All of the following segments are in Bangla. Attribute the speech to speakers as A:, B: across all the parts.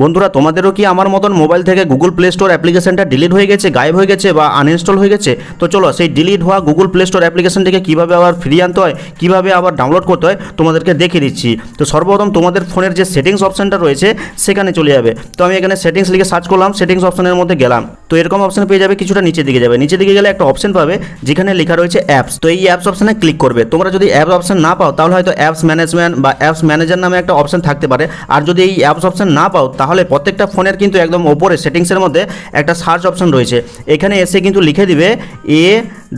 A: বন্ধুরা, তোমাদেরও কি আমার মতন মোবাইল থেকে গুগল প্লে স্টোর অ্যাপ্লিকেশনটা ডিলিট হয়ে গেছে, গায়েব হয়ে গেছে বা আনইনস্টল হয়ে গেছে? তো চলো, সেই ডিলিট হওয়া গুগল প্লে স্টোর অ্যাপ্লিকেশনটিকে কীভাবে আবার ফিরিয়ে আনতে হয়, কীভাবে আবার ডাউনলোড করতে হয়, তোমাদেরকে দেখিয়ে দিচ্ছি। তো সর্বপ্রথম তোমাদের ফোনের যে সেটিংস অপশনটা রয়েছে, সেখানে চলে যাবে। তো আমি এখানে সেটিংস লিখে সার্চ করলাম সেটিংস অপশনের মধ্যে গেলাম। তো এরকম অপশন পেয়ে যাবে, কিছুটা নিচের দিকে যাবে। নিচের দিকে গেলে একটা অপশন পাবে, যেখানে লেখা রয়েছে অ্যাপস তো এই অ্যাপস অপশনে ক্লিক করবে। তোমরা যদি অ্যাপস অপশান না পাও, তাহলে হয়তো অ্যাপস ম্যানেজমেন্ট বা অ্যাপস ম্যানেজার নামে একটা অপশন থাকতে পারে। আর যদি এই অ্যাপস অপশন না পাও তাহলে প্রত্যেকটা ফোনের কিন্তু একদম ওপরে সেটিংসের মধ্যে একটা সার্চ অপশন রয়েছে। এখানে এসে কিন্তু লিখে দিবে এ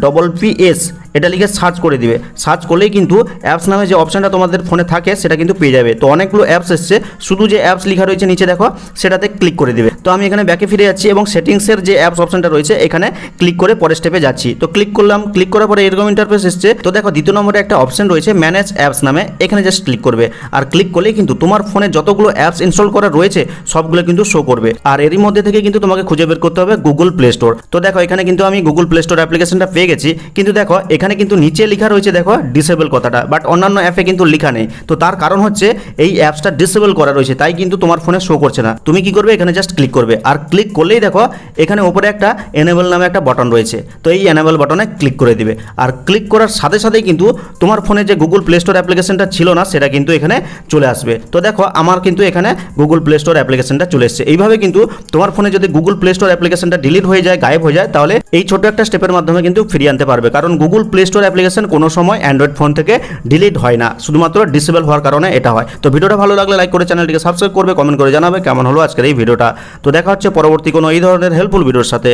A: ডবল পি এস এটা লিখে সার্চ করে দিবে। সার্চ করলেই কিন্তু অ্যাপস নামে যে অপশানটা তোমাদের ফোনে থাকে, সেটা কিন্তু পেয়ে যাবে। তো অনেকগুলো অ্যাপস এসছে, শুধু যে অ্যাপস লেখা রয়েছে নিচে দেখো, সেটাতে ক্লিক করে দিবে। তো আমি এখানে ব্যাকে ফিরে যাচ্ছি এবং সেটিংসের যে অ্যাপস অপশনটা রয়েছে, এখানে ক্লিক করে পরের স্টেপে যাচ্ছি। তো ক্লিক করলাম ক্লিক করার পরে এরকম ইন্টারফেস এসছে। তো দেখো, দ্বিতীয় নম্বরে একটা অপশন রয়েছে ম্যানেজ অ্যাপস নামে। এখানে জাস্ট ক্লিক করবে। আর ক্লিক করলেই কিন্তু তোমার ফোনে যতগুলো অ্যাপস ইনস্টল করা রয়েছে, সবগুলো কিন্তু শো করবে। আর এরই মধ্যে থেকে কিন্তু তোমাকে খুঁজে বের করতে হবে গুগল প্লে স্টোর তো দেখো, এখানে কিন্তু আমি গুগল প্লে স্টোর অ্যাপ্লিকেশনটা পেয়ে গেছি। কিন্তু দেখো, এখানে কিন্তু নিচে লেখা রয়েছে, দেখো ডিসেবল কথাটা বাট অন্যান্য অ্যাপে কিন্তু লেখা নেই। তো তার কারণ হচ্ছে, এই অ্যাপসটা ডিসেবল করা রয়েছে, তাই কিন্তু তোমার ফোনে শো করছে না। তুমি কি করবে? এখানে জাস্ট ক্লিক করবে। আর ক্লিক করলেই দেখো, এখানে উপরে একটা এনেবল নামে একটা বাটন রয়েছে। তো এই এনেবল বাটনে ক্লিক করে দিবে। আর ক্লিক করার সাথে সাথেই কিন্তু তোমার ফোনে যে গুগল প্লে স্টোর অ্যাপ্লিকেশনটা ছিল না, সেটা কিন্তু এখানে চলে আসবে। তো দেখো, আমার কিন্তু এখানে গুগল প্লে স্টোর অ্যাপ্লিকেশনটা চলে এসেছে। এইভাবে কিন্তু তোমার ফোনে যদি গুগল প্লে স্টোর অ্যাপ্লিকেশনটা ডিলিট হয়ে যায়, গায়েব হয়ে যায়, তাহলে এই ছোট একটা স্টেপের মাধ্যমে কিন্তু ফিরিয়ে আনতে পারবে। কারণ গুগল প্লে স্টোর অ্যাপ্লিকেশন কোনো সময় অ্যান্ড্রয়েড ফোন থেকে ডিলিট হয় না। শুধুমাত্র ডিসেবল হওয়ার কারণে এটা হয়। তো ভিডিওটা ভালো লাগলে লাইক করে চ্যানেলটিকে সাবস্ক্রাইব করবে কমেন্ট করে জানাবে কেমন হলো আজকের এই ভিডিওটা। তো দেখা হচ্ছে পরবর্তী কোনো এই ধরনের হেল্পফুল ভিডিওর সাথে।